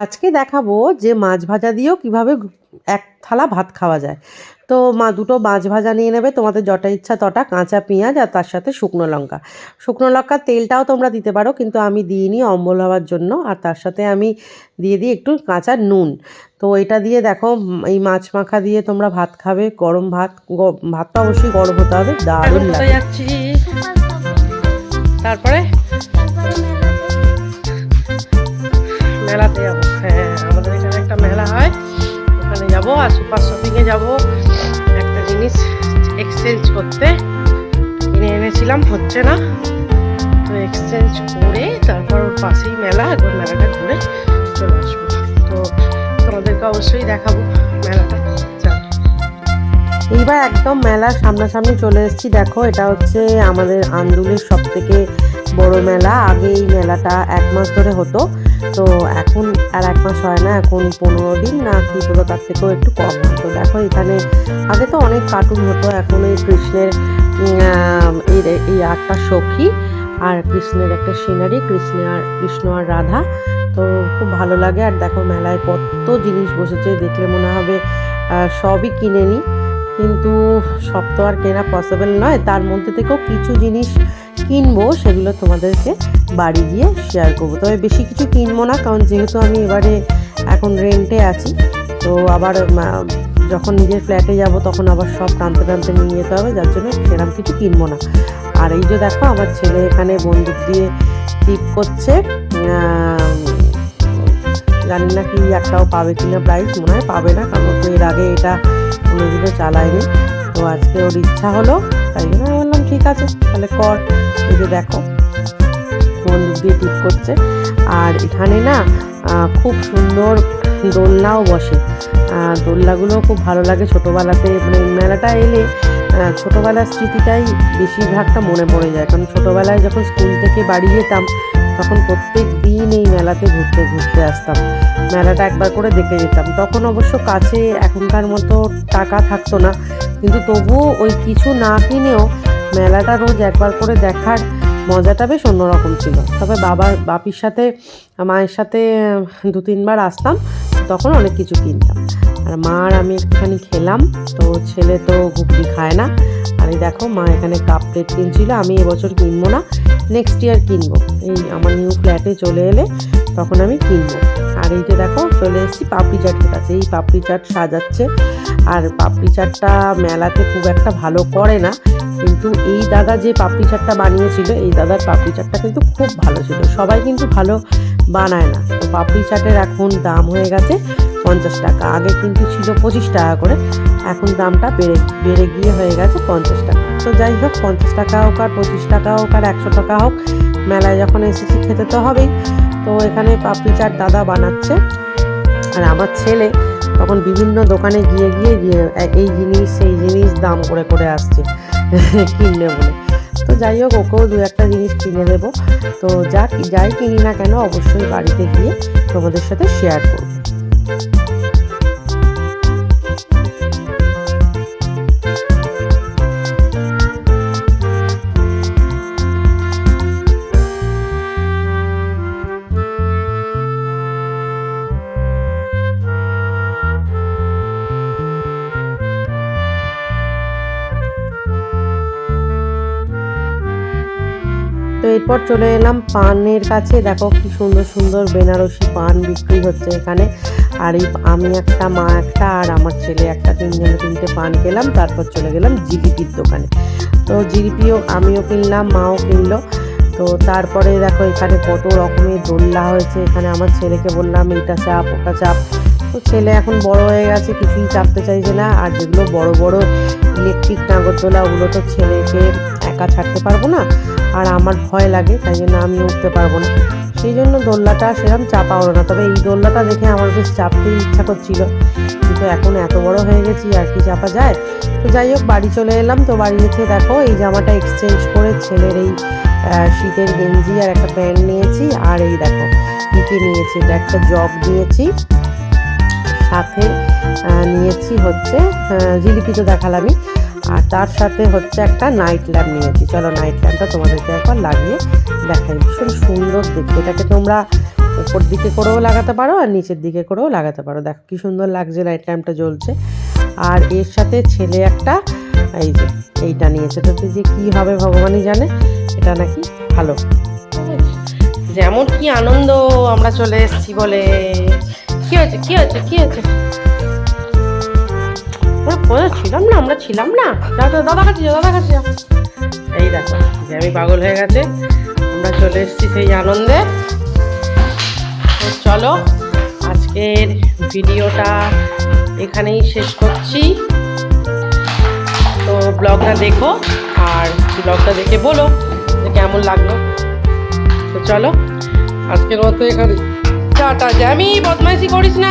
আজকে দেখাবো যে মাছ ভাজা দিয়েও কীভাবে এক থালা ভাত খাওয়া যায়। তো মা দুটো মাছ ভাজা নিয়ে নেবে তোমাদের যটা ইচ্ছা তটা কাঁচা পেঁয়াজ আর তার সাথে শুকনো লঙ্কা। শুকনো লঙ্কার তেলটাও তোমরা দিতে পারো কিন্তু আমি দিইনি অম্বল হওয়ার জন্য আর তার সাথে আমি দিয়ে দিই একটু কাঁচা নুন। তো এটা দিয়ে দেখো এই মাছ মাখা দিয়ে তোমরা ভাত খাবে গরম ভাত ভাতটা অবশ্যই গরম হতে হবে দারুণ লাগে। তারপরে মেলাতে যাব। আর সুপার শপিংয়ে যাব। একটা জিনিস এক্সচেঞ্জ করতে। কিনে এনেছিলাম, হচ্ছে না। তো এক্সচেঞ্জ করে তারপর ওর পাশেই মেলা, একবার মেলাটা ঘুরে চলে আসব। তো তোমাদেরকে অবশ্যই দেখাবো মেলাটা। এইবার একদম মেলার সামনাসামনি চলে এসেছি। দেখো, এটা হচ্ছে আমাদের আন্দুলের সব থেকে বড় মেলা। আগে এই মেলাটা এক মাস ধরে হতো। তো এখন আর এক মাস হয় না, এখন পনেরো দিন, না কি হলো তার থেকেও একটু কম হতো দেখো এখানে আগে তো অনেক কার্টুন হতো, এখন এই কৃষ্ণের এই এই আটটা সখী আর কৃষ্ণের একটা সিনারি, কৃষ্ণ আর কৃষ্ণ আর রাধা। তো খুব ভালো লাগে। আর দেখো মেলায় কত জিনিস বসেছে, দেখলে মনে হবে সবই কিনে নিই কিন্তু সব তো আর কেনা পসিবল নয়। তার মধ্যে থেকেও কিছু জিনিস কিনবো, সেগুলো তোমাদেরকে বাড়ি গিয়ে শেয়ার করব। তবে বেশি কিছু কিনবো না, কারণ যেহেতু আমি এবারে এখন রেন্টে আছি, তো আবার যখন নিজের ফ্ল্যাটে যাব, তখন আবার সব টানতে টানতে নিয়ে যেতে হবে, যার জন্য সেরকম কিছু কিনবো না। আর এই যে দেখো, আমার ছেলে এখানে বন্দুক দিয়ে টিপ করছে জানি না কি একটাও পাবে কিনা প্রাইজ মনে হয় পাবে না, কারণ এর আগে এটা কোনোদিনও চালায়নি। তো আজকে ওর ইচ্ছা হলো, তাই জন্য বললাম ঠিক আছে? তাহলে কর। এই যে দেখো বন্দুক দিয়ে টিপ করছে। আর এখানে না খুব সুন্দর দোলনাও বসে। দোলনাগুলো খুব ভালো লাগে ছোটোবেলাতে। মানে মেলাটা এলে ছোটোবেলার স্মৃতিটাই বেশিরভাগটা মনে পড়ে যায়। কারণ ছোটোবেলায় যখন স্কুল থেকে বাড়ি যেতাম, তখন প্রত্যেক দিন এই মেলাতে ঘুরতে ঘুরতে আসতাম। মেলাটা একবার করে দেখে যেতাম। তখন অবশ্য কাছে এখনকার মতো টাকা থাকতো না। কিন্তু তবুও ওই কিছু না কিনেও মেলাটা রোজ একবার করে দেখার মজাটা বেশ অন্যরকম ছিল। তবে বাবার, বাপির সাথে, মায়ের সাথে দু তিনবার আসতাম, তখন অনেক কিছু কিনতাম। আর মা আর আমি একটুখানি খেলাম, তো ছেলে তো ঘুগনি খায় না। আর এই দেখো, মা এখানে কাপ প্লেট কিনছিল, আমি এবছর কিনবো না নেক্সট ইয়ার কিনবো। এই আমার নিউ ফ্ল্যাটে চলে এলে তখন আমি কিনবো। আর এই যে দেখো, চলে এসেছি পাপড়ি চাটের কাছে। এই পাপড়ি চাট সাজাচ্ছে। আর পাপড়ি চাটটা মেলাতে খুব একটা ভালো করে না। কিন্তু এই দাদা যে পাপড়ি চাটটা বানিয়েছিল, এই দাদার পাপড়ি চাটটা কিন্তু খুব ভালো ছিল। সবাই কিন্তু ভালো বানায় না। তো পাপড়ি চাটের এখন দাম হয়ে গেছে পঞ্চাশ টাকা। আগে কিন্তু ছিল পঁচিশ টাকা করে। এখন দামটা বেড়ে বেড়ে গিয়ে হয়ে গেছে পঞ্চাশ টাকা। তো যাই হোক, পঞ্চাশ টাকা হোক আর পঁচিশ টাকা হোক আর একশো টাকা হোক, মেলায় যখন এসেছি খেতে তো হবেই। তো এখানে পাপড়ি চাট দাদা বানাচ্ছে। আর আমার ছেলে তখন বিভিন্ন দোকানে গিয়ে গিয়ে এই জিনিস, সেই জিনিস দাম করে করে আসছে, কিনবে বলে। তো যাই হোক, ওকেও দু একটা জিনিস কিনে দেবো। তো যা যাই কিনি না কেন, অবশ্যই বাড়িতে গিয়ে তোমাদের সাথে শেয়ার করব। এরপর চলে এলাম পানের কাছে। দেখো কি সুন্দর সুন্দর বেনারসি পান বিক্রি হচ্ছে এখানে। আর এই আমি একটা, মা একটা আর আমার ছেলে একটা তিনজনে তিনটে পান খেলাম। তারপর চলে গেলাম জিলিপির দোকানে। তো জিলিপিও আমিও কিনলাম, মাও কিনলো। তো তারপরে দেখো এখানে কত রকমের দোল্লা হয়েছে। এখানে আমার ছেলেকে বললাম এটা চাপ, ওটা চাপ। তো ছেলে এখন বড় হয়ে গেছে, কিছুই চাপতে চাইছে না। আর যেগুলো বড় বড় ইলেকট্রিক নাগরদোলা ওগুলো তো ছেলেকে একা ছাড়তে পারব না, আর আমার ভয় লাগে, তাই জন্য আমি উঠতে পারব না। সেই জন্য দোল্লাটা সেরকম চাপা হলো না, তবে এই দোল্লাটা দেখে আমার বেশ চাপতে ইচ্ছা করছিল। কিন্তু এখন এত বড় হয়ে গেছি, আর কি চাপা যায়? তো যাই হোক, বাড়ি চলে এলাম। তো বাড়ি এসে দেখো, এই জামাটা এক্সচেঞ্জ করে ছেলের এই শীতের গেঞ্জি আর একটা প্যান্ট নিয়েছি, আর এই দেখো কি নিয়েছি, এটা একটা জব নিয়েছি। সাথে নিয়েছি হচ্ছে জিলিপি তো দেখালামই। আর তার সাথে হচ্ছে একটা নাইট ল্যাম্প নিয়েছি। চলো নাইট ল্যাম্পটা তোমাদেরকে একবার লাগিয়ে দেখাই। ভীষণ সুন্দর দেখতে। এটাকে তোমরা উপর দিকে করেও লাগাতে পারো আর নিচের দিকে করেও লাগাতে পারো। দেখো কি সুন্দর লাগছে লাইট ল্যাম্পটা জ্বলছে। আর এর সাথে ছেলে একটা, এই যে, এইটা নিয়েছে। এটাতে যে কি হবে ভগবানই জানে। এটা নাকি ভালো। যেমন কি আনন্দ, আমরা চলে এসেছি বলে। কি হয়েছে কি হয়েছে কি হয়েছে? কোথায় ছিলাম না, আমরা ছিলাম না। দাদা কাছে দাদা কাছে যাও। এই দেখো, যে আমি পাগল হয়ে গেছে, আমরা চলে এসেছি সেই আনন্দে। চলো, আজকের ভিডিওটা এখানেই শেষ করছি। তো ব্লগটা দেখো, আর ব্লগটা দেখে বলো যে কেমন লাগল। তো চলো, আজকের মতো এখানে। টাটা, জ্যামি, বদমাইশি করিস না।